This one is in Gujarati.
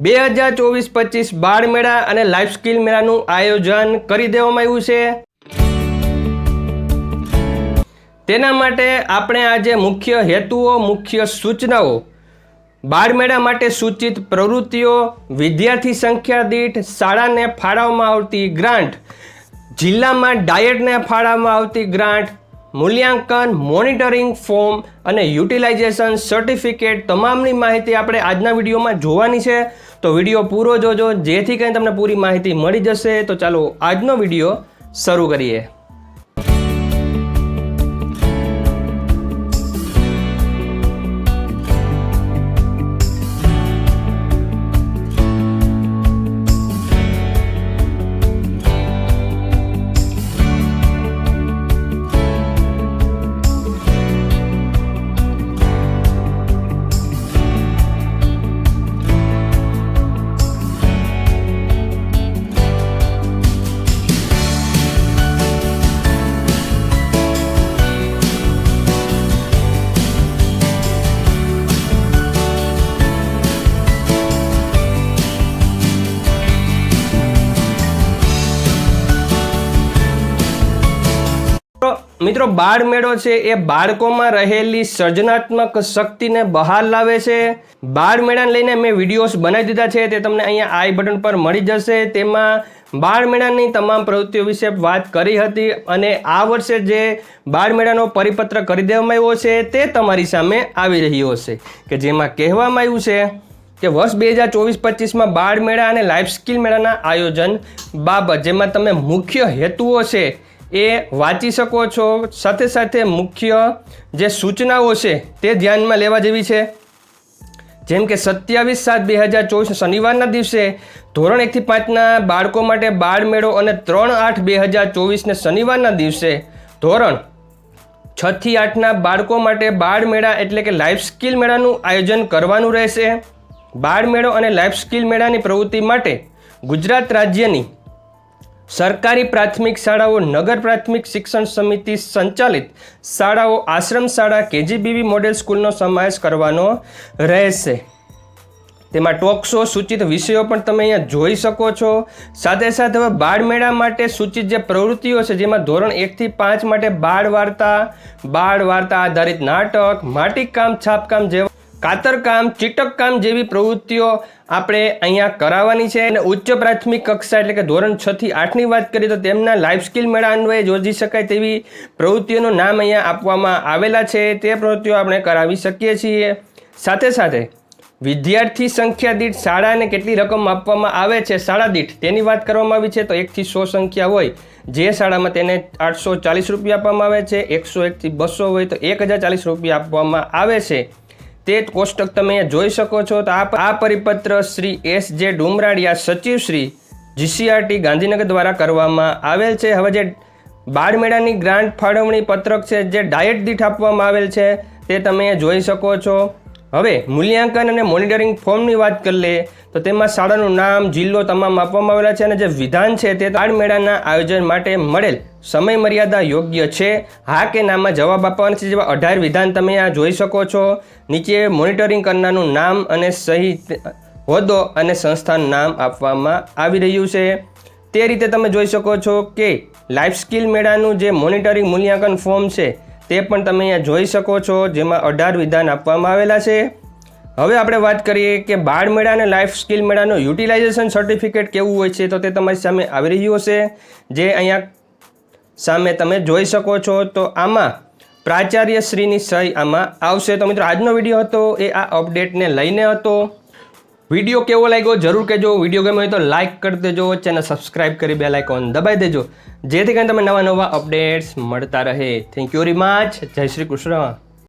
બે હજાર ચોવીસ પચીસ બાળ મેળા અને લાઈફ સ્કિલ મેળાનું આયોજન કરી દેવામાં આવ્યું છે. તેના માટે આપણે આજે મુખ્ય હેતુઓ, મુખ્ય સૂચનાઓ બાળમેળા માટે સૂચિત પ્રવૃત્તિઓ, વિદ્યાર્થી સંખ્યા દીઠ શાળાને ફાળવવામાં આવતી ગ્રાન્ટ જિલ્લામાં ડાયટને ફાળવવામાં આવતી ગ્રાન્ટ મૂલ્યાંકન, મોનિટરિંગ ફોર્મ અને યુટિલાઇઝેશન સર્ટિફિકેટ તમામની માહિતી આપણે આજના વિડીયોમાં જોવાની છે. તો વીડિયો પૂરો જોજો, જેથી કંઈ તમને પૂરી માહિતી મળી જશે. તો ચાલો આજનો વીડિયો શરૂ કરીએ. મિત્રો, બાળ મેળો છે એ બાળકોમાં રહેલી સર્જનાત્મક શક્તિને બહાર લાવે છે. બાળ મેળાને લઈને મેં વિડીયોઝ બનાવી દીધા છે, તે તમને અહીંયા આઈ બટન પર મળી જશે. તેમાં બાળ મેળાની તમામ પ્રવૃત્તિઓ વિશે વાત કરી હતી અને આ વર્ષે જે બાળ મેળાનો પરિપત્ર કરી દેવામાં આવ્યો છે, તે તમારી સામે આવી રહ્યો છે. કે જેમાં કહેવામાં આવ્યું છે કે વર્ષ બે હજાર ચોવીસ પચીસમાં બાળ મેળા અને લાઈફ સ્કિલ મેળાના આયોજન બાબત, જેમાં તમે મુખ્ય હેતુઓ છે એ વાંચી શકો છો. સાથે સાથે મુખ્ય જે સૂચનાઓ છે તે ધ્યાનમાં લેવા જેવી છે. જેમ કે સત્યાવીસ સાત બે હજાર ચોવીસ શનિવારના દિવસે ધોરણ એકથી પાંચના બાળકો માટે બાળ મેળો અને ત્રણ આઠ બે હજાર ચોવીસને શનિવારના દિવસે ધોરણ છથી આઠના બાળકો માટે બાળ મેળા એટલે કે લાઈફ સ્કિલ મેળાનું આયોજન કરવાનું રહેશે. બાળ મેળો અને લાઈફ સ્કિલ મેળાની પ્રવૃત્તિ માટે ગુજરાત રાજ્યની સરકારી પ્રાથમિક શાળાઓ, નગર પ્રાથમિક શિક્ષણ સમિતિ સંચાલિત શાળાઓ, આશ્રમ શાળા, કેજીબીવી મોડેલ સ્કૂલનો સમાવેશ કરવાનો રહેશે. તેમાં ટોક શો સૂચિત વિષયો પણ તમે અહીંયા જોઈ શકો છો. સાથે સાથે હવે બાળમેળા માટે સૂચિત જે પ્રવૃત્તિઓ છે, જેમાં ધોરણ એકથી પાંચ માટે બાળ વાર્તા બાળ વાર્તા આધારિત નાટક, માટીકામ, છાપકામ જેવા કાતરકામ, ચીટકકામ જેવી પ્રવૃત્તિઓ આપણે અહીંયા કરાવવાની છે અને ઉચ્ચ પ્રાથમિક કક્ષા એટલે કે ધોરણ છ થી આઠની વાત કરીએ તો તેમના લાઈફ સ્કિલ મેળા અન્વયે યોજી શકાય તેવી પ્રવૃત્તિઓનું નામ અહીંયા આપવામાં આવેલા છે. તે પ્રવૃત્તિઓ આપણે કરાવી શકીએ છીએ. સાથે સાથે વિદ્યાર્થી સંખ્યા દીઠ શાળાને કેટલી રકમ આપવામાં આવે છે? શાળા દીઠ. તેની વાત કરવામાં આવી છે તો એકથી સો સંખ્યા હોય. જે શાળામાં તેને આઠસો ચાલીસ રૂપિયા આપવામાં આવે છે. એકસો એકથી બસો હોય તો એક હજાર ચાલીસ રૂપિયા આપવામાં આવે છે. તે કોષ્ટક તમે જોઈ શકો છો. તો આ પરિપત્ર શ્રી એસ જે ડુમરાડિયા સચિવ શ્રી જીસીઆરટી ગાંધીનગર દ્વારા કરવામાં આવેલ છે. હવે જે બાળમેળાની ગ્રાન્ટ ફાળવણી પત્રક છે, જે ડાયટ દીઠ આપવામાં આવેલ છે, તે તમે જોઈ શકો છો. હવે મૂલ્યાંકન અને મોનિટરિંગ ફોર્મની વાત કરી લે તો તેમાં શાળાનું નામ, જિલ્લો તમામ આપવામાં આવેલા છે અને જે વિધાન છે તે તાળમેળાના આયોજન માટે મળેલ સમય મર્યાદા યોગ્ય છે? હા કે નામાં જવાબ આપવાના છે? જેવા અઢાર વિધાન તમે આ જોઈ શકો છો. નીચે મોનિટરિંગ કરનારનું નામ અને સહી હોદ્દો અને સંસ્થાનું નામ આપવામાં આવી રહ્યું છે. તે રીતે તમે જોઈ શકો છો કે લાઈફ સ્કિલ મેળાનું જે મોનિટરિંગ મૂલ્યાંકન ફોર્મ છે તે પણ તમે અહીંયા જોઈ શકો છો, જેમાં અઢાર વિધાન આપવામાં આવેલા છે. હવે આપણે વાત કરીએ કે બાળ મેળા અને લાઈફ સ્કિલ મેળાનું યુટિલાઇઝેશન સર્ટિફિકેટ કેવું હોય છે, તો તે તમારી સામે આવી રહ્યું હશે. જે અહીંયા સામે તમે જોઈ શકો છો, તો આમાં પ્રાચાર્ય શ્રીની સહી આમાં આવશે. તો મિત્રો, આજનો વીડિયો હતો, એ આ અપડેટને લઈને હતો. વીડિયો કેવો લાગ્યો જરૂર કહેજો. વીડિયો ગમ્યો હોય તો લાઇક કરી દેજો. ચેનલ સબસ્ક્રાઇબ કરી બે લાઇકોન દબાઈ દેજો. જેથી કરીને તમે નવા નવા અપડેટ્સ મળતા રહે. થેન્ક યુ વેરી મચ જય શ્રી કૃષ્ણ.